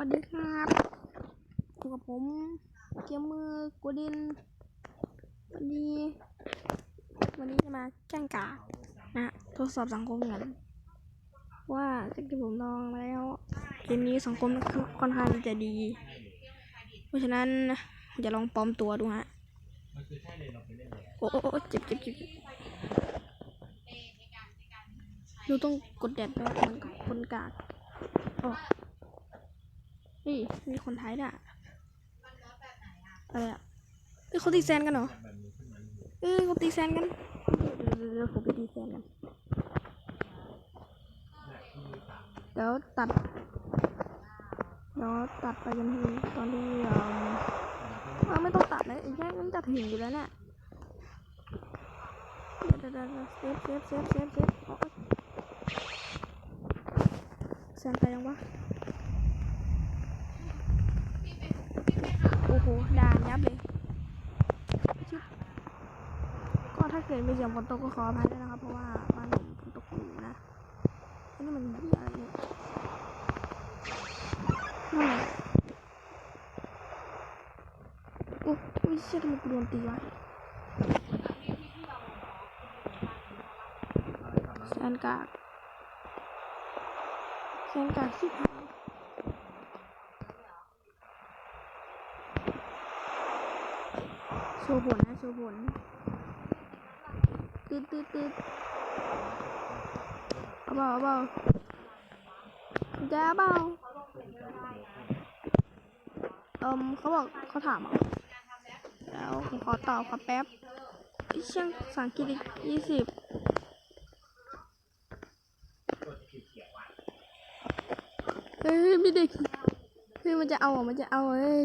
วัสดีครับอยู่กับผมเกมมือกูดิน วันนี้ วันนี้จะมาแจ้งกานะทดสอบสังคมกันว่าจากที่ผมลองมาแล้วเกมนี้สังคมค่อนข้างจะดี เพราะฉะนั้นจะลองปลอมตัวดูฮะโอ้โอ้เจ็บเจ็บเจ็บดูต้องกดแดดไปเหมือนกับคนกากโอ้ นี่มีคนไทยด่ะอะไรอะเอ้ยเขาตีแซนกันเหรอเอ้ยเขาตีแซนกันเดี๋ยวเดี๋ยวผมไปตีแซนกันเดี๋ยวตัดเดี๋ยวตัดไปจนถึงตอนที่เอ่อไม่ต้องตัดเลยแค่มันจะถึงอยู่แล้วเนี่ยเดี๋ยวเดี๋ยวเซฟเซฟเซฟเซฟเซฟเอาเอาแซงไปยังวะโอ้โหด่านยับเลยชึบก็ถ้าเกิดมีเสียงฝนตกก็ขออภัยด้วยนะครับ เพราะว่าบ้านผมฝนตกอยู่นะนนี้มันอะไรเนี่ยนั่นแหละโอ้ยเชี่ยทำไมกูโดนตีวะแซนกากแซนกากสิบหายโชว์ผลนะโชว์ผลตืดตืดตืดเอาเบาเอาเบาจะเอาเบาเอิมเขาบอกเขาถามอะแล้วผมขอตอบครับแป๊บพี่เชียงภาษาอังกฤษยี่สิบเฮ้ยไม่เด็กเฮ้ยมันจะเอาอะมันจะเอาเฮ้ย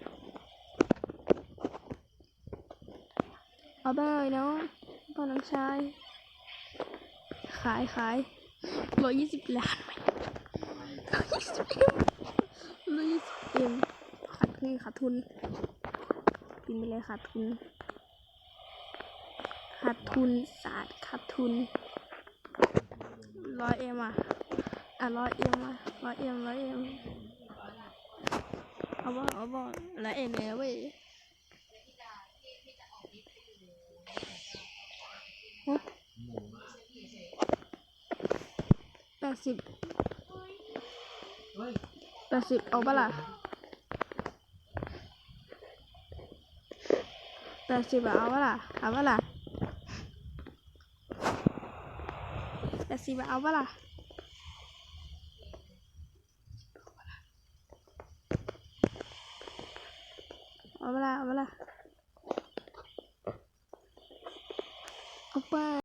เหรอเนี่ยเหรอเอาไงดีวะขายขายขายขายขายขายขายครับขายบอกเลยว่าะเดี๋ยวผมเพิ่มเสียงเสียงเบอลนาะตอนน้องชาย ขายขายร้อยยี่สิบล้านไหมร้อยยี่สิบเอ็มร้อยยี่สิบเอ็มขาดทุนขาดทุนกินไปเลยขาดทุน ขาดทุนศาสตร์ขาดทุนร้อยเอ็มอะอะร้อยเอ็มอะร้อยเอ็มร้อยเอ็มเอาบ่เอาบ่ร้อยเอ็มเลยเว้ย แปดสิบแปดสิบเอาปะล่ะแปดสิบเอาปะล่ะเอาปะล่ะแปดสิบเอาปะล่ะเอาปะล่ะเอาปะล่ะเอาไป